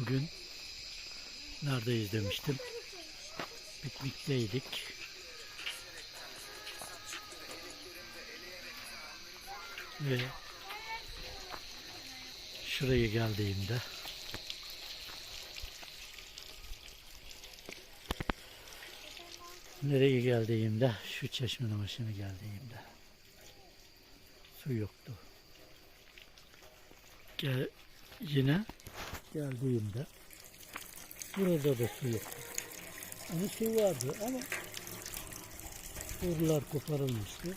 Bugün neredeyiz demiştim. Piknikteydik. Ve şuraya geldiğimde nereye geldiğimde şu çeşmenin başına geldiğimde su yoktu. Gel, yine geldiğimde burada da su yoktu. Ama su vardı ama borular koparılmıştı.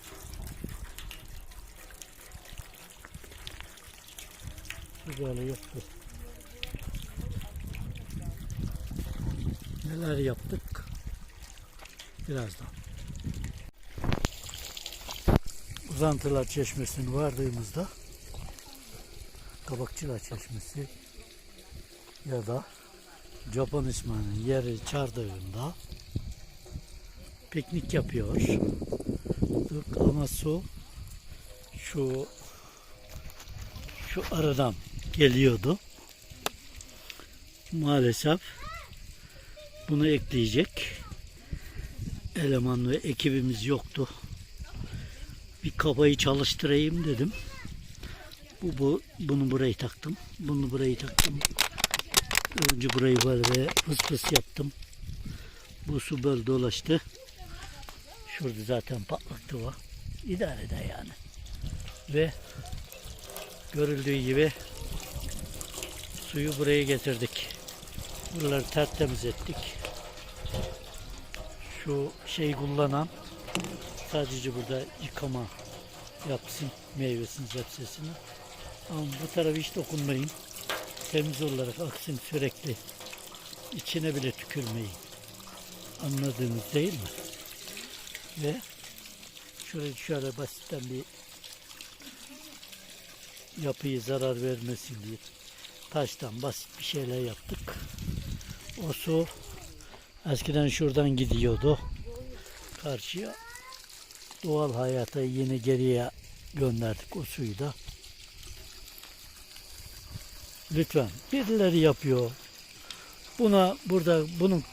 Su böyle yoktu. Neler yaptık? Birazdan. Uzantılar Çeşmesi'ne vardığımızda Kabakçılar Çeşmesi ya da Japon İsmail'in yeri çardağında piknik yapıyorduk ama su şu şu aradan geliyordu. Maalesef bunu ekleyecek eleman ve ekibimiz yoktu. Bir kabayı çalıştırayım dedim. Bu, bu bunu burayı taktım. Bunu burayı taktım. Önce burayı böyle fıs fıs yaptım. Bu su böyle dolaştı. Şurada zaten patlaktı var. İdare eder yani. Ve görüldüğü gibi suyu buraya getirdik. Buraları tertemiz ettik. Şu şeyi kullanan sadece burada yıkama yapsın meyvesini, sebzesini. Ama bu tarafa hiç dokunmayın. Temiz olarak aksın sürekli. İçine bile tükürmeyin. Anladığınız değil mi? Ve şöyle şöyle basitten bir yapıyı zarar vermesin diye taştan basit bir şeyler yaptık. O su eskiden şuradan gidiyordu karşıya. Doğal hayata yine geriye gönderdik o suyu da. Lütfen birileri yapıyor. Buna burada bunun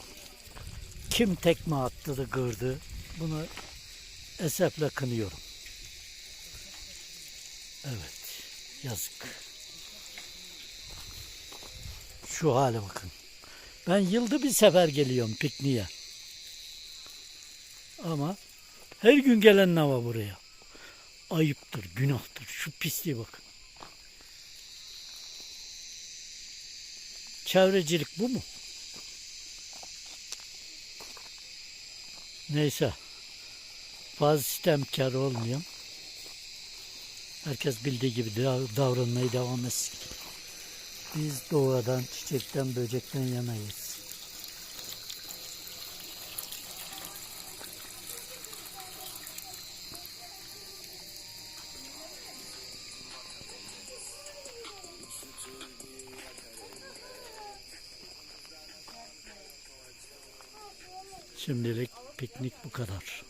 kim tekme attı da kırdı. Bunu esefle kınıyorum. Evet. Yazık. Şu hale bakın. Ben yılda bir sefer geliyorum pikniğe. Ama her gün gelen ne var buraya? Ayıptır, günahtır. Şu pisliğe bakın. Çevrecilik bu mu? Neyse. Fazla sistemkar olmayayım. Herkes bildiği gibi dav- davranmaya devam etsin. Biz doğadan, çiçekten, böcekten yanayız. Şimdilik piknik bu kadar.